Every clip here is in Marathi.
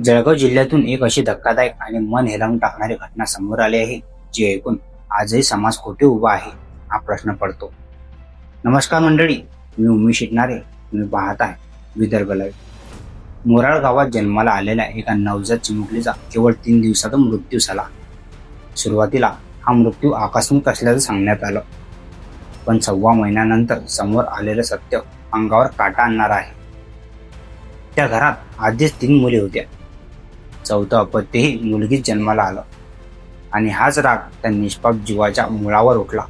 जळगाव जिल्ह्यातून एक अशी धक्कादायक आणि मन हेलावून टाकणारी घटना समोर आली आहे जी ऐकून आजही समाज कुठे उभा आहे हा प्रश्न पडतो. नमस्कार मंडळी मी उमी शिटणारे. तुम्ही पाहत आहे विदर्भ लाईव्ह मोराळ गावात जन्माला आलेल्या एका नवजात चिमुकलीचा केवळ तीन दिवसात मृत्यू झाला. सुरुवातीला हा मृत्यू आकस्मिक असल्याचं सांगण्यात आलं. पण सव्वा महिन्यानंतर समोर आलेलं सत्य अंगावर काटा आणणार आहे. त्या घरात आधीच तीन मुले होत्या. चौथं अपत्यही मुलगीच जन्माला आलं. आणि हाच राग त्या निष्पाप जीवाच्या मुळावर उठला.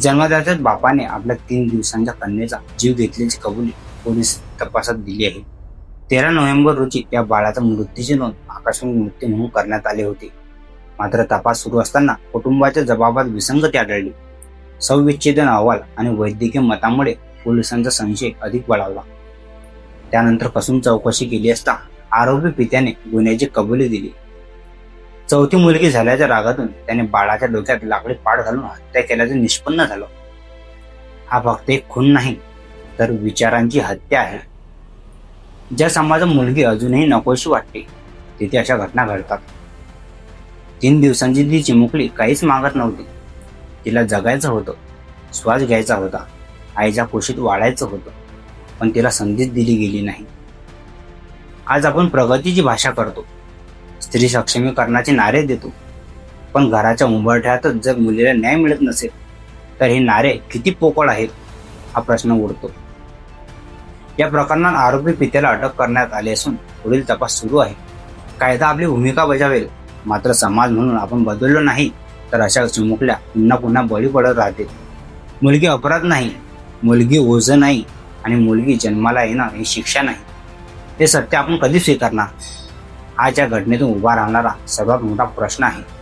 जन्मदात्याच बापाने आपल्या तीन दिवसांच्या कन्येचा जीव घेतल्याची कबुली पोलीस तपासात दिली आहे. तेरा नोव्हेंबर रोजी या बाळाचा मृत्यूची नोंद आकस्मिक मृत्यू म्हणून करण्यात आली होती. मात्र तपास सुरू असताना कुटुंबाच्या जबाबात विसंगती आढळली. संविच्छेदन अहवाल आणि वैद्यकीय मतामुळे पोलिसांचा संशय अधिक बळावला त्यानंतर कसून चौकशी केली असता आरोपी पित्याने गुन्ह्याची कबुली दिली. चौथी मुलगी झाल्याच्या रागातून त्याने बाळाच्या डोक्यात लाकडी पाड घालून हत्या केल्याचं निष्पन्न झालं. हा फक्त एक खून नाही तर विचारांची हत्या आहे. ज्या समाजात मुलगी अजूनही नकोशी वाटते तिथे अशा घटना घडतात. तीन दिवसांची ती चिमुकली काहीच मागत नव्हती. तिला जगायचं होतं श्वास घ्यायचा होता आईच्या कुशीत वाढायचं होतं पण तिला संधीच दिली गेली नाही. आज आपण प्रगतीची भाषा करतो. स्त्री सक्षमीकरणाचे नारे देतो. पण घराच्या उंबरठ्यातच जर मुलीला न्याय मिळत नसेल तर हे नारे किती पोकळ आहेत हा प्रश्न उडतो. या प्रकरणात आरोपी पित्याला अटक करण्यात आली असून पुढील तपास सुरू आहे. कायदा आपली भूमिका बजावेल. मात्र समाज म्हणून आपण बदललो नाही तर अशा चिमुकल्या पुन्हा पुन्हा बळी पडत राहते मुलगी अपराध नाही मुलगी ओझ नाही आणि मुलगी जन्माला येणं ही शिक्षा नाही. हे सत्य आपण कधी स्वीकारणार. आज या घटनेतून उभा राहणारा सर्वात मोठा प्रश्न आहे.